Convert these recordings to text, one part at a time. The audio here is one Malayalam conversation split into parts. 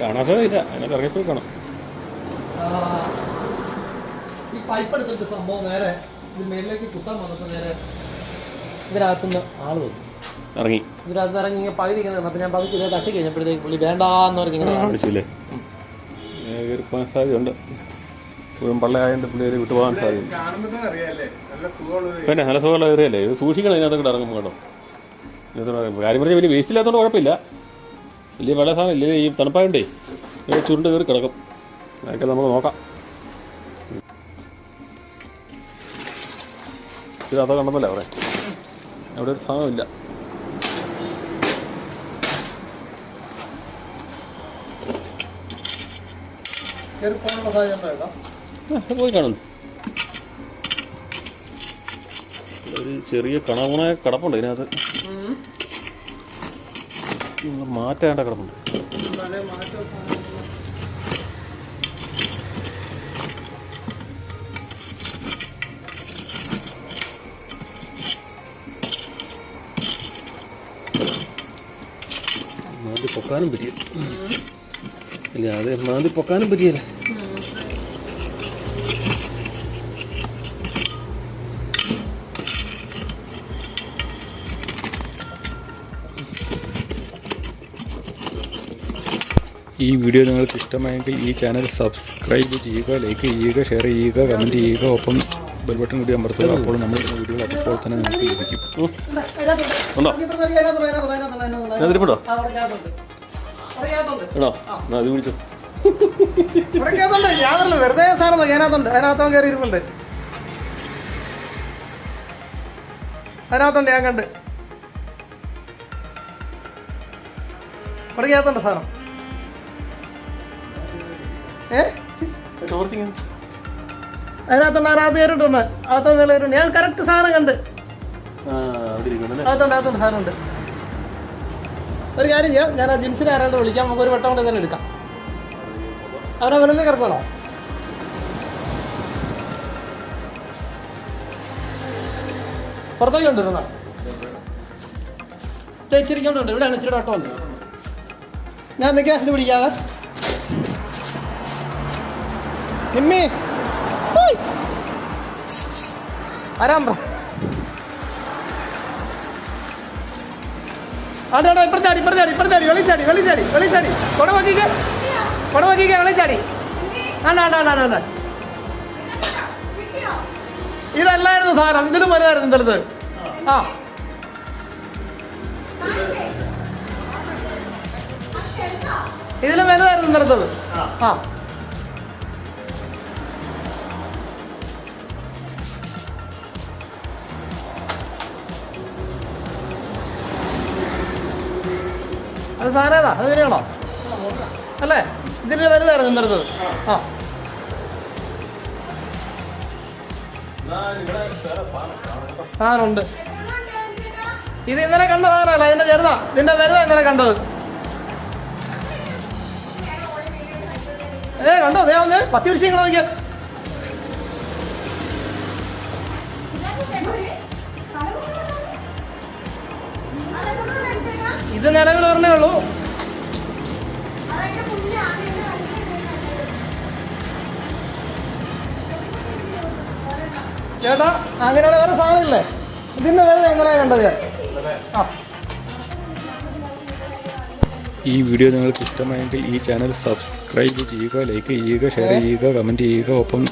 കാണാൻ ഇല്ല അതിനകത്ത് ഇറങ്ങിപ്പോയി കാണാം. ഈ പൈപ്പ് എടുത്തിട്ട് സംഭവം നേരെ ഇത് മേലിലേക്ക് കുത്താൻ വന്നപ്പോൾ നേരെ ഇതിനകത്തുനിന്ന് ആൾ വന്നു. ഇറങ്ങി. ഇതിനകത്ത് ഇറങ്ങി ഇങ്ങനെ പകുതി ഇങ്ങനെ അപ്പൊ ഞാൻ പകുതി ഇത് തട്ടി കഴിഞ്ഞപ്പോഴത്തേക്ക് പുള്ളി വേണ്ടാന്ന് പറഞ്ഞ് ഇങ്ങനെ കാണിച്ചില്ലേ കയറിപ്പോകാൻ സാധ്യതയുണ്ട്. ഇപ്പോഴും പുള്ളിയെ പിള്ളേർ വിട്ടുപോകാൻ സാധിക്കും. പിന്നെ നല്ല സുഖമുള്ള ഏറിയല്ലേ ഇത് സൂക്ഷിക്കണം ഇതിനകത്ത് ഇറങ്ങുമ്പോൾ കേട്ടോ. കാര്യം പറഞ്ഞാൽ വലിയ വേസ്റ്റ് ഇല്ലാത്തതുകൊണ്ട് കുഴപ്പമില്ല. വലിയ വെള്ള സാധനം ഇല്ലേ. ഈ തണുപ്പായോണ്ടേ ഇത് ചുരുണ്ട് കയറി കിടക്കും. അതൊക്കെ നമുക്ക് നോക്കാം. ഇതിനകത്ത് കണ്ടതല്ലേ അവിടെ അവിടെ ഒരു സാധനമില്ല. പോയി കാണുന്നു. ഒരു ചെറിയ കണകുണ കിടപ്പുണ്ട് ഇതിനകത്ത്. മാറ്റേണ്ട കിടപ്പുണ്ട്. പൊക്കാനും പറ്റിയ ഇല്ല അത് മാന്തി പൊക്കാനും പറ്റിയല്ല. ഈ വീഡിയോ നിങ്ങൾക്ക് ഇഷ്ടമായെങ്കിൽ ഈ ചാനൽ സബ്സ്ക്രൈബ് ചെയ്യുക ലൈക്ക് ചെയ്യുക ഷെയർ ചെയ്യുക കമന്റ് ചെയ്യുക ഒപ്പം ബെൽ ബട്ടൺ കൂടി അമർത്തുക. അപ്പോൾ നമ്മൾ വീഡിയോ വീഡിയോകൾ അപ്പോൾ തന്നെ നിങ്ങൾക്ക് ലഭിക്കും. ഉണ്ടോ. എടോ എന്നാ അത് വിളിച്ചു ഇവിടേക്കകത്തുണ്ട്. ഞാനല്ല വെറുതെ സാധനം അതിനകത്തുണ്ട്. അതിനകത്തവൻ കയറി ഇരിപ്പുണ്ട് അതിനകത്തുണ്ട് ഞാൻ കണ്ട്. ഇവിടേക്കകത്തുണ്ട് സാധനം. ഏ? അതിനകത്തുണ്ട് അതിനകത്ത് കയറിയിട്ടുണ്ട് അകത്തോണ്ട് കയറിയിട്ടുണ്ട് ഞാൻ കറക്റ്റ് സാധനം കണ്ട്. ആ അവിടെ ഇരിക്കുന്നുണ്ടല്ലേ അകത്തുണ്ട് അകത്തുണ്ട് സാധനം ഉണ്ട്. ഒരു കാര്യം ചെയ്യാം. ഞാൻ ആ ജിൻസിനെ ആരാണ്ട് വിളിക്കാം. നമുക്ക് ഒരു വട്ടം കൊണ്ട് തന്നെ എടുക്കാം. അവനെ വരുന്നേ കിടക്കണോ പുറത്തേക്ക് കൊണ്ടുവരുന്ന? തേച്ചിരിക്കൊണ്ടുണ്ട് ഇവിടെ അണിച്ചിട്ട് വട്ടം ഉണ്ട്. ഞാൻ എന്തൊക്കെയാ ഇത് പിടിക്കാതെ നിമ്മി. വരാൻ പറ ആടാ ഇപ്പുറത്താടി ഇപ്പുറത്താടി ഇപ്പുറത്താടി വെളിച്ചാടി വെളിച്ചാടി വെളിച്ചാടി കൊട നോക്കിക്ക കൊട നോക്കിക്ക വെളിച്ചാടി ആണ്ടാണ്ടാണ്ടാണ്ട ആണ്ട ആണ്ട ആണ്ട ഇതല്ലായിരുന്നു സാധനം. ഇതിലും വലുതായിരുന്നു ഇന്നലത്ത് ആ. ഇതിലും വലുതായിരുന്നു ഇന്നലത്തത്. ആ. അത് സാറേതാ അത് വരെയാണോ അല്ലേ? ഇതിന്റെ വലുതായിരുന്നു ഇന്നലത്തത് ആ. സാറുണ്ട്. ഇത് ഇന്നലെ കണ്ട സാറല്ല ഇതിന്റെ ചെറുതാ. ഇതിന്റെ വലുതാ ഇന്നലെ കണ്ടത്. ഏ കണ്ടോ? ദേ ഒന്ന് പത്തി വിഷയങ്ങൾ നിങ്ങൾ ഇത് നിലവിൽ പറഞ്ഞേ ഉള്ളൂ. ചേട്ടാ അങ്ങനെയുള്ള വേറെ സാധനമില്ലേ? ഇതിന്റെ വേറെ എങ്ങനെയാ കണ്ടത്? ആ. ഈ വീഡിയോ നിങ്ങൾക്ക് ഇഷ്ടമായെങ്കിൽ ഈ ചാനൽ സബ്സ്ക്രൈബ് ചെയ്യുക ലൈക്ക് ചെയ്യുക ഷെയർ ചെയ്യുക കമന്റ് ചെയ്യുക ഒപ്പം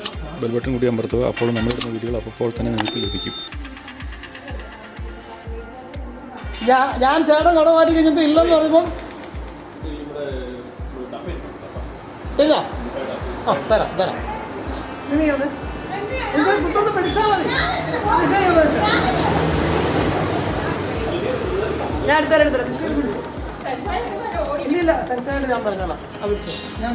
ബെൽബട്ടൺ കൂടി അമർത്തുക. അപ്പോൾ നമ്മളിടുന്ന വീഡിയോകൾ അപ്പോൾ തന്നെ നിങ്ങൾക്ക് ലഭിക്കും. ഞാൻ ചേട്ടൻ കട മാറ്റി കഴിഞ്ഞപ്പോൾ ഇല്ലെന്ന് പറഞ്ഞപ്പം ഇല്ല. ആ തരാം തരാം. ഞാൻ എടുത്തരാം എടുത്തരാം. ഇല്ല സെൻസായിട്ട് ഞാൻ പറഞ്ഞോളാം. ഞാൻ